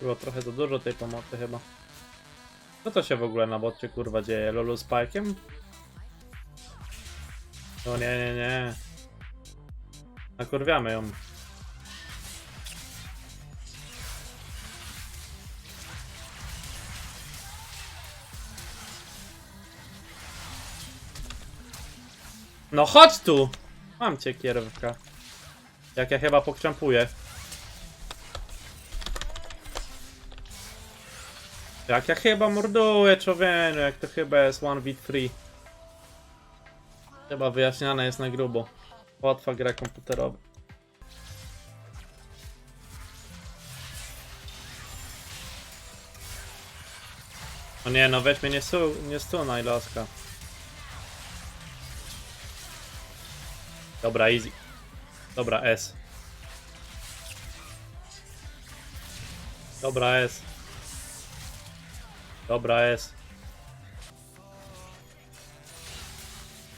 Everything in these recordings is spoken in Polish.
Było trochę za dużo tej pomocy chyba. Co to się w ogóle na bocie kurwa dzieje? Lulu z Pike'em? No nie, nie, nie. Nakurwiamy ją. No chodź tu! Mam cię kierowka. Jak ja chyba pokrzępuję. Jak ja chyba morduję człowieku, jak to chyba jest 1v3. Chyba wyjaśniane jest na grubo. Łatwa gra komputerowa. O nie, no weź mnie nie, su nie stunaj, laska. Dobra, easy. Dobra, S. Dobra, S. Dobra, S.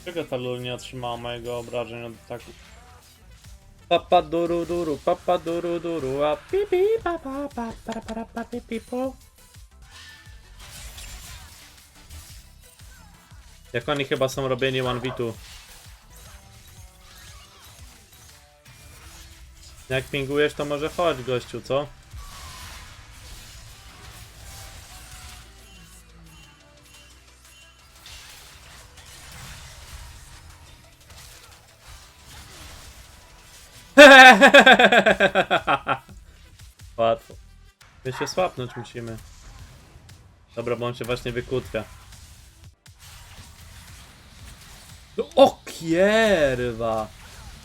Czego ta lul nie otrzymała mojego obrażeń od ataku? Papa duru duru, papa duru duru, a pipi papa pa para para pa pipi po. Jak oni chyba są robieni 1v2. Jak pingujesz, to może chodź, gościu, co? Łatwo. My się słapnąć musimy. Dobra, bo on się właśnie wykutwia. No, O kierwa!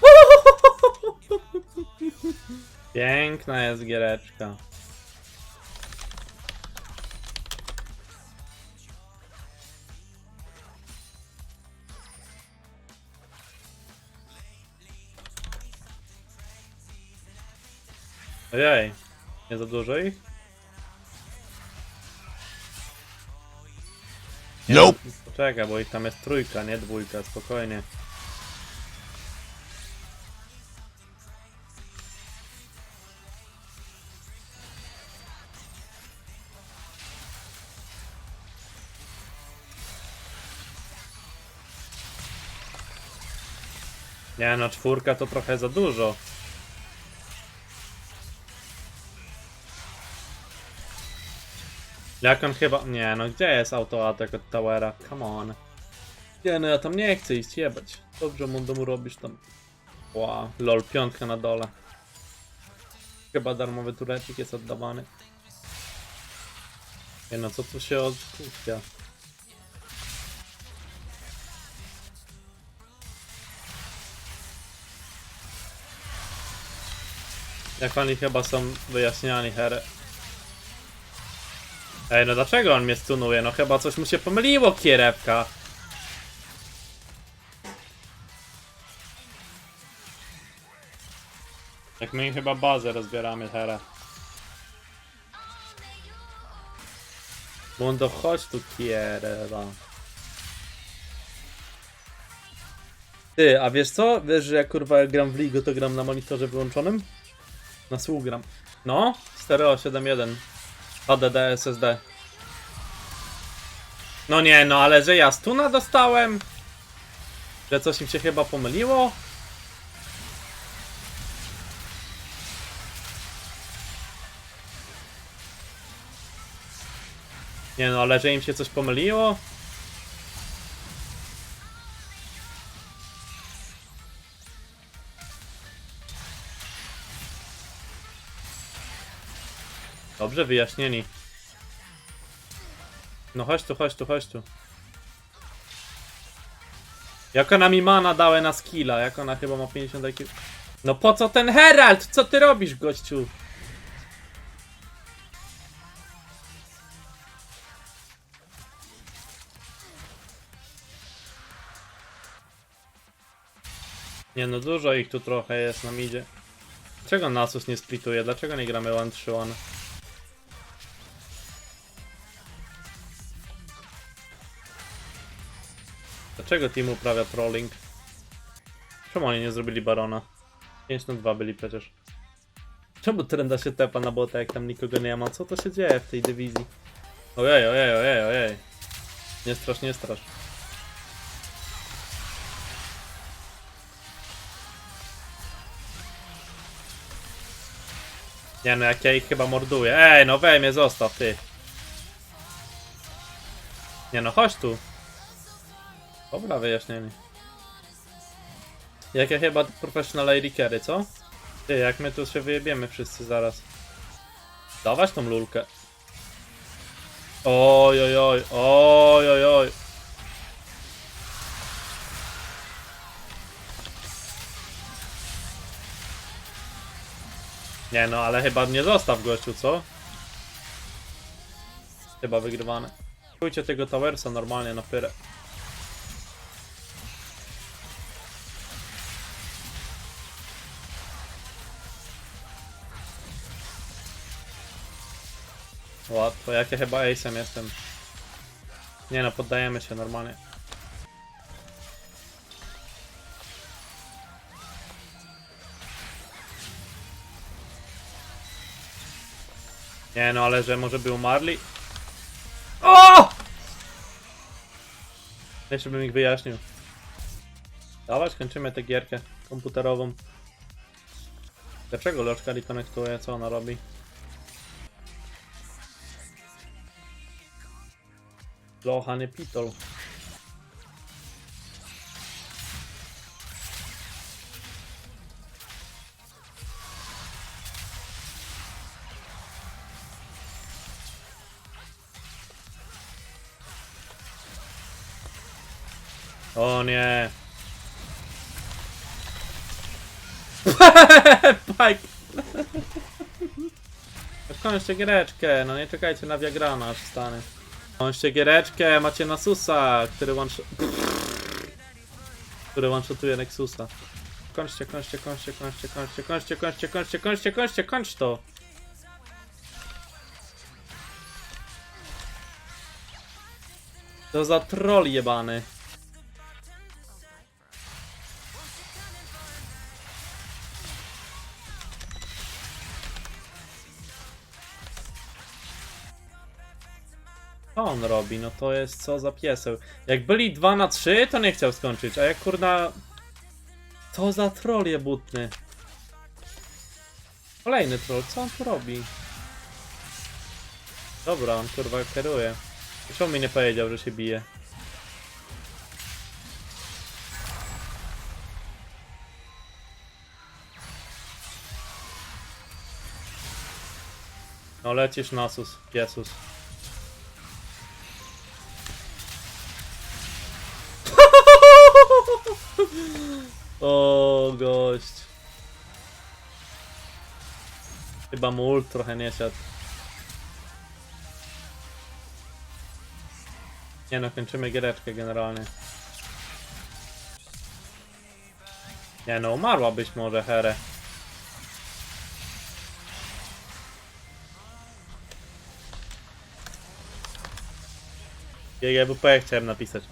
Piękna jest giereczka. Ojej, nie za dużo ich? Nie, Nope. no, Poczekaj, bo ich tam jest trójka, nie dwójka, spokojnie. Nie no, czwórka to trochę za dużo. Jak on chyba... Nie no, gdzie jest autoatak od Towera? Come on. Nie no, ja tam nie chcę iść jebać. Dobrze mu domu robisz tam. Wow, lol, piątka na dole. Chyba darmowy turecik jest oddawany. Nie no, co tu się odkupia? Jak oni chyba są wyjaśniani, herę. Ej, no dlaczego on mnie stunuje? No chyba coś mu się pomyliło, kierewka. Jak my chyba bazę rozbieramy, Hera. Mundo, chodź tu, kierewa. Ty, a wiesz co? Wiesz, że jak kurwa gram w Ligo, to gram na monitorze wyłączonym? Na słuch gram. No, stereo 7.1. HDD SSD. No nie, no ale że ja stuna dostałem? Że coś im się chyba pomyliło? Nie no, ale że im się coś pomyliło? Dobrze wyjaśnieni. No chodź tu, chodź tu, chodź tu. Jak ona mi mana dała na skilla, jak ona chyba ma 50 IQ. No po co ten Herald? Co ty robisz, gościu? Nie no, dużo ich tu trochę jest na midzie. Dlaczego Nasus nie splituje? Dlaczego nie gramy 1-3-1? Dlaczego team uprawia trolling? Czemu oni nie zrobili Barona? 5 na 2 byli przecież. Czemu trenda się tepa na bota, jak tam nikogo nie ma? Co to się dzieje w tej dywizji? Ojej, ojej, ojej, ojej. Nie strasz, nie strasz. Nie no, jak ja ich chyba morduję. Ej, no weź mnie, zostaw, ty. Nie no, chodź tu. Dobra, wyjaśnienie. Jak ja chyba professional AD co? Ty, jak my tu się wyjebiemy wszyscy zaraz. Dawać tą lulkę. Oj, oj, oj, oj, oj, oj. Nie no, ale chyba nie zostaw gościu, co? Chyba wygrywane. Pójdźcie tego Towersa normalnie na pyrę. Łatwo, jak ja chyba ace'em jestem. Nie no, poddajemy się normalnie. Nie no, ale że może by umarli? O! Jeszcze bym ich wyjaśnił. Dawać, kończymy tę gierkę komputerową. Dlaczego loczka rekonektuje? Co ona robi? Locha, nie pitol. O nie. Pike. Kończcie giereczkę, no nie czekajcie na Viagrana aż wstanie. Kończcie giereczkę, macie Nasusa, który one który one-shotuje Nexusa. Kończcie, kończcie, kończcie, kończcie, kończcie, kończcie, kończcie, kończcie, kończcie, kończcie, kończ to! To za troll jebany. Co on robi? No to jest co za pieseł. Jak byli 2 na 3, to nie chciał skończyć, a jak kurna... Co za troll jebutny. Kolejny troll, co on tu robi? Dobra, on kurwa kieruje. Czemu mi nie powiedział, że się bije? No lecisz Nasus, Piesus. O gość. Chyba mu ult trochę nie siadł. Nie no, kończymy giereczkę generalnie. Nie no, umarła być może Here. GGWP chciałem napisać.